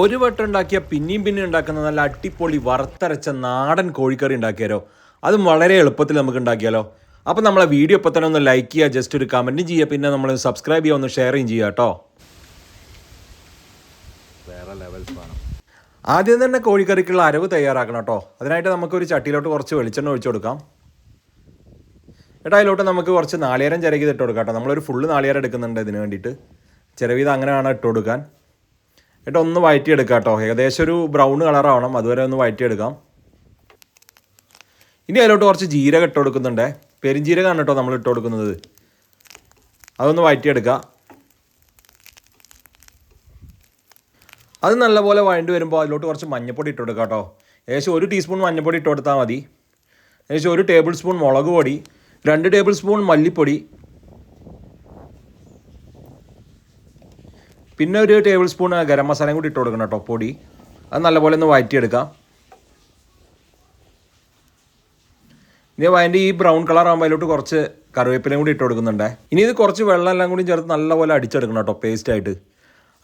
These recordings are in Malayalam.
ഒരു വട്ടം ഉണ്ടാക്കിയ പിന്നെയും പിന്നെയും ഉണ്ടാക്കുന്ന നല്ല അടിപൊളി വറുത്തരച്ച നാടൻ കോഴിക്കറി ഉണ്ടാക്കിയാലോ? അതും വളരെ എളുപ്പത്തിൽ നമുക്ക് ഉണ്ടാക്കിയാലോ? അപ്പോൾ നമ്മളെ വീഡിയോ ഇപ്പോൾ തന്നെ ഒന്ന് ലൈക്ക് ചെയ്യുക ജസ്റ്റ് ഒരു കമന്റും ചെയ്യുക പിന്നെ നമ്മൾ സബ്സ്ക്രൈബ് ചെയ്യുക ഒന്ന് ഷെയറും ചെയ്യുക കേട്ടോ. വേറെ ലെവൽ സാധനം ആദ്യം തന്നെ കോഴിക്കറിക്കുള്ള അരവ് തയ്യാറാക്കണം കേട്ടോ. അതിനായിട്ട് നമുക്കൊരു ചട്ടിയിലോട്ട് കുറച്ച് വെളിച്ചെണ്ണ ഒഴിച്ചു കൊടുക്കാം. ഏട്ടാ അതിലോട്ട് നമുക്ക് കുറച്ച് നാളികേരം ചിരകിയത് ഇട്ട് കൊടുക്കാം കേട്ടോ. നമ്മളൊരു ഫുള്ള് നാളികേരം എടുക്കുന്നുണ്ട് ഇതിന് വേണ്ടിയിട്ട്. ചിരവിത് അങ്ങനെയാണ് ഇട്ട് കൊടുക്കാൻ. ഏട്ടാ ഒന്ന് വയറ്റി എടുക്കാം കേട്ടോ ഏകദേശം ഒരു ബ്രൗൺ കളറാവണം അതുവരെ ഒന്ന് വയറ്റി എടുക്കാം ഇനി അതിലോട്ട് കുറച്ച് ജീരകം ഇട്ട് കൊടുക്കുന്നുണ്ട്. പെരുംജീരകമാണ് കേട്ടോ നമ്മൾ ഇട്ട് കൊടുക്കുന്നത്. അതൊന്ന് വഴറ്റിയെടുക്കുക അത് നല്ലപോലെ വഴണ്ടി വരുമ്പോൾ അതിലോട്ട് കുറച്ച് മഞ്ഞപ്പൊടി ഇട്ട് കൊടുക്കുക കേട്ടോ ഏകദേശം ഒരു ടീസ്പൂൺ മഞ്ഞപ്പൊടി ഇട്ട് കൊടുത്താൽ മതി. ഏകദേശം ഒരു ടേബിൾ സ്പൂൺ മുളക് പൊടി രണ്ട് ടേബിൾ സ്പൂൺ മല്ലിപ്പൊടി പിന്നെ ഒരു ടേബിൾ സ്പൂൺ ഗരം മസാലയും കൂടി ഇട്ട് കൊടുക്കണം കേട്ടോ പൊടി. അത് നല്ലപോലെ ഒന്ന് വഴറ്റിയെടുക്കാം ഇനി അതിന്റെ ഈ ബ്രൗൺ കളർ ആകുമ്പോൾ അതിലോട്ട് കുറച്ച് കറിവേപ്പിലയും കൂടി ഇട്ട് കൊടുക്കുന്നുണ്ട്. ഇനി ഇത് കുറച്ച് വെള്ളം എല്ലാം കൂടി ചേർത്ത് നല്ലപോലെ അടിച്ചെടുക്കണം കേട്ടോ പേസ്റ്റായിട്ട്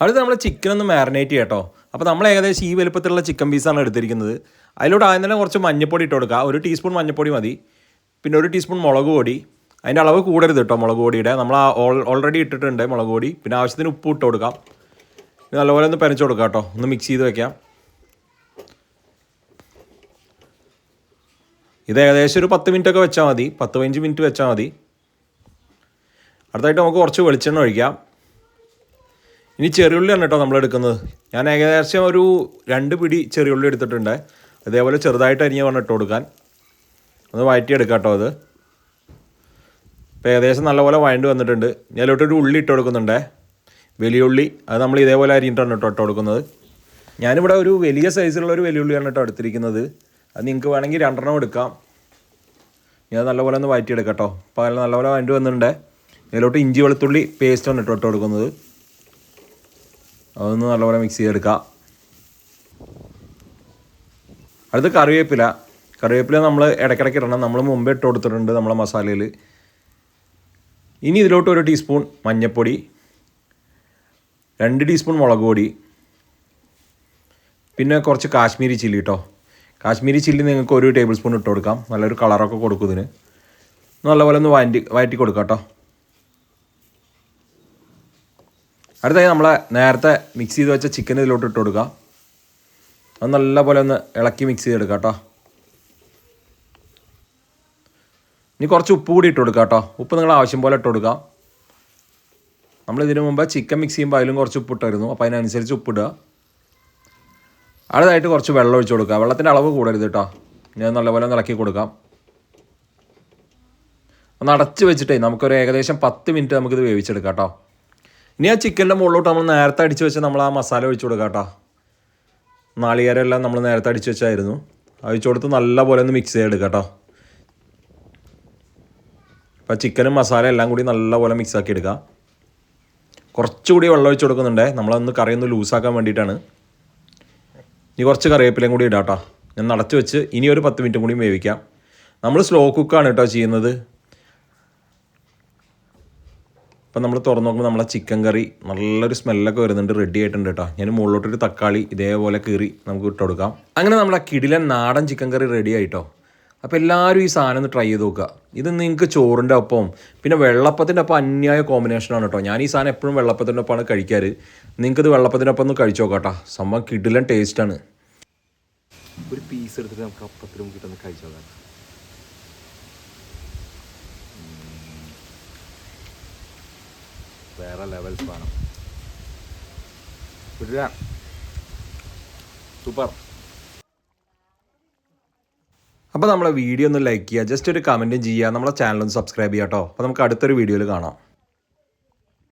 അടുത്ത് നമ്മൾ ചിക്കൻ ഒന്ന് മാരിനേറ്റ് ചെയ്യട്ടോ അപ്പോൾ നമ്മൾ ഏകദേശം ഈ വലുപ്പത്തിലുള്ള ചിക്കൻ പീസാണ് എടുത്തിരിക്കുന്നത്. അതിലോട്ട് ആദ്യം തന്നെ കുറച്ച് മഞ്ഞപ്പൊടി ഇട്ട് കൊടുക്കുക ഒരു ടീസ്പൂൺ മഞ്ഞപ്പൊടി മതി. പിന്നെ ഒരു ടീസ്പൂൺ മുളക് പൊടി. അതിന്റെ അളവ് കൂടരുത് കേട്ടോ മുളക് പൊടിയുടെ. നമ്മൾ ആ ഓൾറെഡി ഇട്ടിട്ടുണ്ട് മുളക് പൊടി. പിന്നെ ആവശ്യത്തിന് ഉപ്പ് ഇട്ട് കൊടുക്കാം. നല്ലപോലെ ഒന്ന് പെരച്ച് കൊടുക്കാം കേട്ടോ ഒന്ന് മിക്സ് ചെയ്ത് വെക്കാം. ഇത് ഏകദേശം ഒരു പത്ത് മിനിറ്റ് ഒക്കെ വെച്ചാൽ മതി. പത്ത് പതിനഞ്ച് മിനിറ്റ് വെച്ചാൽ മതി. അടുത്തായിട്ട് നമുക്ക് കുറച്ച് വെളിച്ചെണ്ണ ഒഴിക്കാം. ഇനി ചെറിയുള്ളിയാണ് കേട്ടോ നമ്മൾ എടുക്കുന്നത്. ഞാൻ ഏകദേശം ഒരു രണ്ട് പിടി ചെറിയുള്ളി എടുത്തിട്ടുണ്ട്. അതേപോലെ ചെറുതായിട്ട് അരിഞ്ഞ് വേണം ഇട്ട് കൊടുക്കാൻ. ഒന്ന് വഴറ്റിയെടുക്കാം കേട്ടോ അത്. ഇപ്പോൾ ഏകദേശം നല്ലപോലെ വഴണ്ട് വന്നിട്ടുണ്ട്. ഞാനിലോട്ടൊരു ഉള്ളി ഇട്ട് കൊടുക്കുന്നുണ്ടേ. വലിയ ഉള്ളി. അത് നമ്മൾ ഇതേപോലെ അരിഞ്ഞിട്ടാണ് കേട്ടോ ഇട്ട് കൊടുക്കുന്നത്. ഞാനിവിടെ ഒരു വലിയ സൈസിലുള്ള ഒരു വലിയ ഉള്ളിയാണ് കേട്ടോ എടുത്തിരിക്കുന്നത്. അത് നിങ്ങൾക്ക് വേണമെങ്കിൽ രണ്ടെണ്ണം എടുക്കാം. ഞാൻ നല്ലപോലെ ഒന്ന് വഴറ്റിയെടുക്കാം കേട്ടോ. അപ്പോൾ അതിൽ നല്ലപോലെ വഴണ്ട് വന്നിട്ടുണ്ട്. ഇതിലോട്ട് ഇഞ്ചി വെളുത്തുള്ളി പേസ്റ്റാണ് ഇട്ട് ഇട്ട് കൊടുക്കുന്നത്. അതൊന്ന് നല്ലപോലെ മിക്സ് ചെയ്തെടുക്കാം. അടുത്ത് കറിവേപ്പില. കറിവേപ്പില നമ്മൾ ഇടയ്ക്കിടയ്ക്ക് ഇടണം. നമ്മൾ മുമ്പേ ഇട്ട് കൊടുത്തിട്ടുണ്ട് നമ്മളെ മസാലയിൽ. ഇനി ഇതിലോട്ട് ഒരു ടീസ്പൂൺ മഞ്ഞൾപ്പൊടി രണ്ട് ടീസ്പൂൺ മുളക് പൊടി പിന്നെ കുറച്ച് കാശ്മീരി ചില്ലി കേട്ടോ കാശ്മീരി ചില്ലി നിങ്ങൾക്ക് ഒരു ടേബിൾ സ്പൂൺ ഇട്ട് കൊടുക്കാം. നല്ലൊരു കളറൊക്കെ കൊടുക്കും ഇതിന്. നല്ലപോലെ ഒന്ന് വഴറ്റി വഴറ്റി കൊടുക്കാം കേട്ടോ അടുത്തായി നമ്മളെ നേരത്തെ മിക്സ് ചെയ്ത് വെച്ച ചിക്കൻ ഇതിലോട്ട് ഇട്ട് കൊടുക്കുക അത് നല്ലപോലെ ഒന്ന് ഇളക്കി മിക്സ് ചെയ്തെടുക്കാം കേട്ടോ ഇനി കുറച്ച് ഉപ്പ് കൂടി ഇട്ട് കൊടുക്കുക കേട്ടോ. ഉപ്പ് നിങ്ങൾ ആവശ്യം പോലെ ഇട്ട് കൊടുക്കാം. നമ്മൾ ഇതിനു മുമ്പ് ചിക്കൻ മിക്സ് ചെയ്യുമ്പോൾ അതിലും കുറച്ച് ഉപ്പ് ഇട്ടായിരുന്നു. അപ്പോൾ അതിനനുസരിച്ച് ഉപ്പിടുക അടുത്തായിട്ട് കുറച്ച് വെള്ളം ഒഴിച്ച് കൊടുക്കുക. വെള്ളത്തിന്റെ അളവ് കൂടരുത് കേട്ടോ. ഞാൻ നല്ലപോലെ ഇളക്കി കൊടുക്കാം. ഒന്ന് അടച്ച് വെച്ചിട്ടേ നമുക്കൊരു ഏകദേശം പത്ത് മിനിറ്റ് നമുക്കിത് വേവിച്ചെടുക്കാം കേട്ടോ. ഇനി ആ ചിക്കന്റെ മുകളിലോട്ട് നമ്മൾ നേരത്തെ അടിച്ച് വെച്ച് നമ്മൾ ആ മസാല ഒഴിച്ച് കൊടുക്കാം കേട്ടോ. നാളികേരമെല്ലാം നമ്മൾ നേരത്തെ അടിച്ച് വെച്ചായിരുന്നു. ഒഴിച്ചു കൊടുത്ത് നല്ലപോലെ ഒന്ന് മിക്സ് ചെയ്തെടുക്കാം കേട്ടോ. അപ്പോൾ ചിക്കനും മസാല എല്ലാം കൂടി നല്ലപോലെ മിക്സ് ആക്കി എടുക്കുക കുറച്ചുകൂടി വെള്ളം ഒഴിച്ച് കൊടുക്കുന്നുണ്ടേ. നമ്മളൊന്ന് കറിയൊന്ന് ലൂസാക്കാൻ വേണ്ടിയിട്ടാണ്. ഇനി കുറച്ച് കറിവേപ്പിലയും കൂടി ഇടാം കേട്ടോ ഞാൻ നടച്ച് വെച്ച് ഇനി ഒരു പത്ത് മിനിറ്റും കൂടി വേവിക്കാം. നമ്മൾ സ്ലോ കുക്കാണ് കേട്ടോ ചെയ്യുന്നത്. അപ്പം നമ്മൾ തുറന്ന് നോക്കുമ്പോൾ നമ്മളെ ചിക്കൻ കറി നല്ലൊരു സ്മെല്ലൊക്കെ വരുന്നുണ്ട് റെഡി ആയിട്ടുണ്ട് കേട്ടോ ഞാൻ മുകളിലോട്ടൊരു തക്കാളി ഇതേപോലെ കീറി നമുക്ക് ഇട്ട് കൊടുക്കാം. അങ്ങനെ നമ്മളെ കിടിലൻ നാടൻ ചിക്കൻ കറി റെഡി ആയിട്ടോ അപ്പോൾ എല്ലാവരും ഈ സാധനം ഒന്ന് ട്രൈ ചെയ്ത് നോക്കുക. ഇത് നിങ്ങൾക്ക് ചോറിന്റെ ഒപ്പം പിന്നെ വെള്ളപ്പത്തിന്റെ ഒപ്പം അന്യായ കോമ്പിനേഷനാണ് കേട്ടോ ഞാൻ ഈ സാധനം എപ്പോഴും വെള്ളപ്പത്തിന്റെ ഒപ്പമാണ് കഴിക്കാറ്. നിങ്ങൾക്കിത് വെള്ളപ്പത്തിന്റെ ഒപ്പം ഒന്ന് കഴിച്ചു നോക്കാം കേട്ടോ സംഭവം കിടിലൻ ടേസ്റ്റാണ് ഒരു പീസ് എടുത്തിട്ട് നമുക്ക് അപ്പത്തിൽ കിട്ടുന്ന കഴിച്ചു നോക്കാം. വേറെ ലെവൽ സാധനം സൂപ്പർ. അപ്പോൾ നമ്മളെ വീഡിയോ ഒന്ന് ലൈക്ക് ചെയ്യുക ജസ്റ്റ് ഒരു കമന്റും ചെയ്യുക നമ്മളെ ചാനൽ ഒന്ന് സബ്സ്ക്രൈബ് ചെയ്യാം കേട്ടോ അപ്പോൾ നമുക്ക് അടുത്തൊരു വീഡിയോയിൽ കാണാം.